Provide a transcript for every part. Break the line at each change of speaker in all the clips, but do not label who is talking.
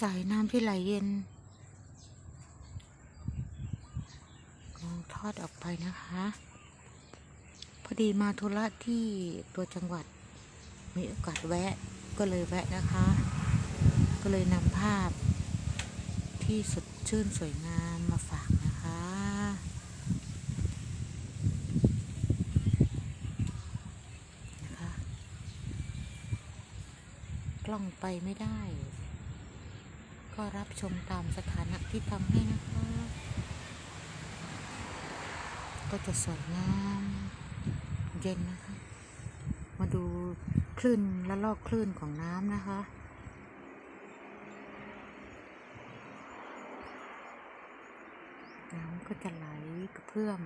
สายน้ำที่ไหลเย็นลองทอดออกไปนะคะ พอดีมาธุระที่ตัวจังหวัด มีโอกาสแวะก็เลยแวะนะคะ ก็เลยนำภาพที่สดชื่นสวยงามมาฝากนะคะนะคะ กล้องไปไม่ได้ ก็รับชมตามสถานะที่ทำให้นะคะ ก็จะสวยงามเย็นนะคะ มาดูคลื่นและลอกคลื่นของน้ำนะคะน้ำก็จะไหลกระเพื่อม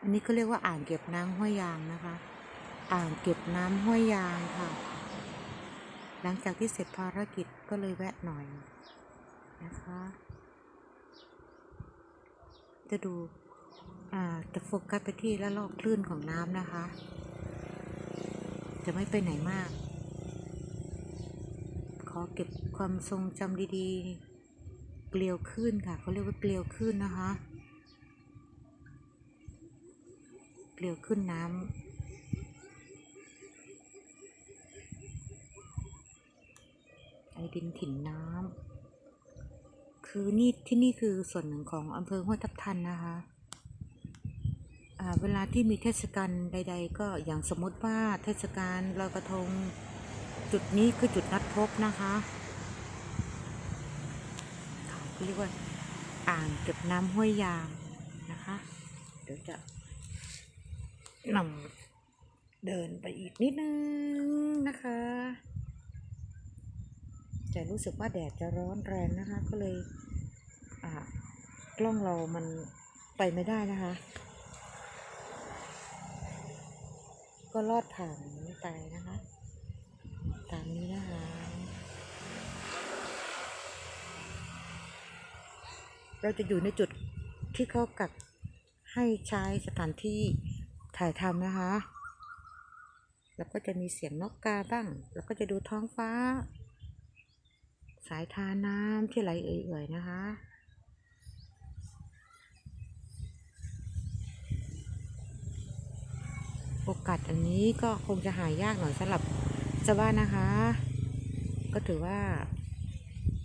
อันนี้ก็เรียกว่าอ่างเก็บน้ำห้วยยางนะคะ อ่างเก็บน้ำห้วยยางค่ะ หลังจากที่เสร็จภารกิจก็เลยแวะหน่อย จะดูอ่าจะโฟกัสไปที่ละลอกคลื่นของน้ำนะคะ จะไม่ไปไหนมาก ขอเก็บความทรงจำดีๆ เกลียวคลื่นค่ะเขาเรียกว่าเกลียวคลื่นนะคะ เกลียวขึ้นน้ำไอดินถิ่นน้ำ คือนี่ที่นี่คือส่วนหนึ่งของอำเภอห้วยทับทันนะคะเวลาที่มีเทศกาลใด ๆ ก็อย่างสมมติว่าเทศกาลลอยกระทงจุดนี้คือจุดนัดพบนะคะเขาเรียกว่าอ่างเก็บน้ำห้วยยางนะคะ เดี๋ยวจะนำเดินไปอีกนิดนึงนะคะแต่รู้สึกว่าแดดจะร้อนแรงนะคะก็เลย กล้องเรามันไปไม่ได้นะคะ ก็ลอดผ่านนี้ไปนะคะ ตามนี้นะคะเราจะอยู่ในจุดที่เขากักให้ใช้สถานที่ถ่ายทำนะคะ แล้วก็จะมีเสียงนกกาบ้าง แล้วก็จะดูท้องฟ้า สายทาน้ำที่ไหลเอื่อยๆนะคะ โอกาสอันนี้ก็คงจะหายากหน่อยสำหรับชาวบ้านนะคะ ก็ถือว่า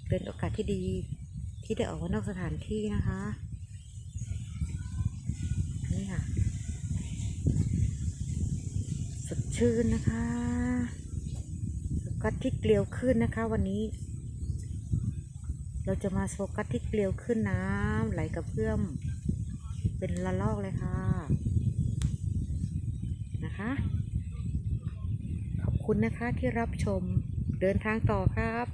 เป็นโอกาสที่ดีที่ได้ออกมานอกสถานที่นะคะ นี่ค่ะ สดชื่นนะคะโฟกัสที่เกลียวขึ้นนะคะวันนี้ เราจะมาโฟกัสที่เกลียวขึ้นน้ำไหลกระเพื่อมเป็นละลอกเลยค่ะ นะคะ ขอบคุณนะคะที่รับชมเดินทางต่อครับ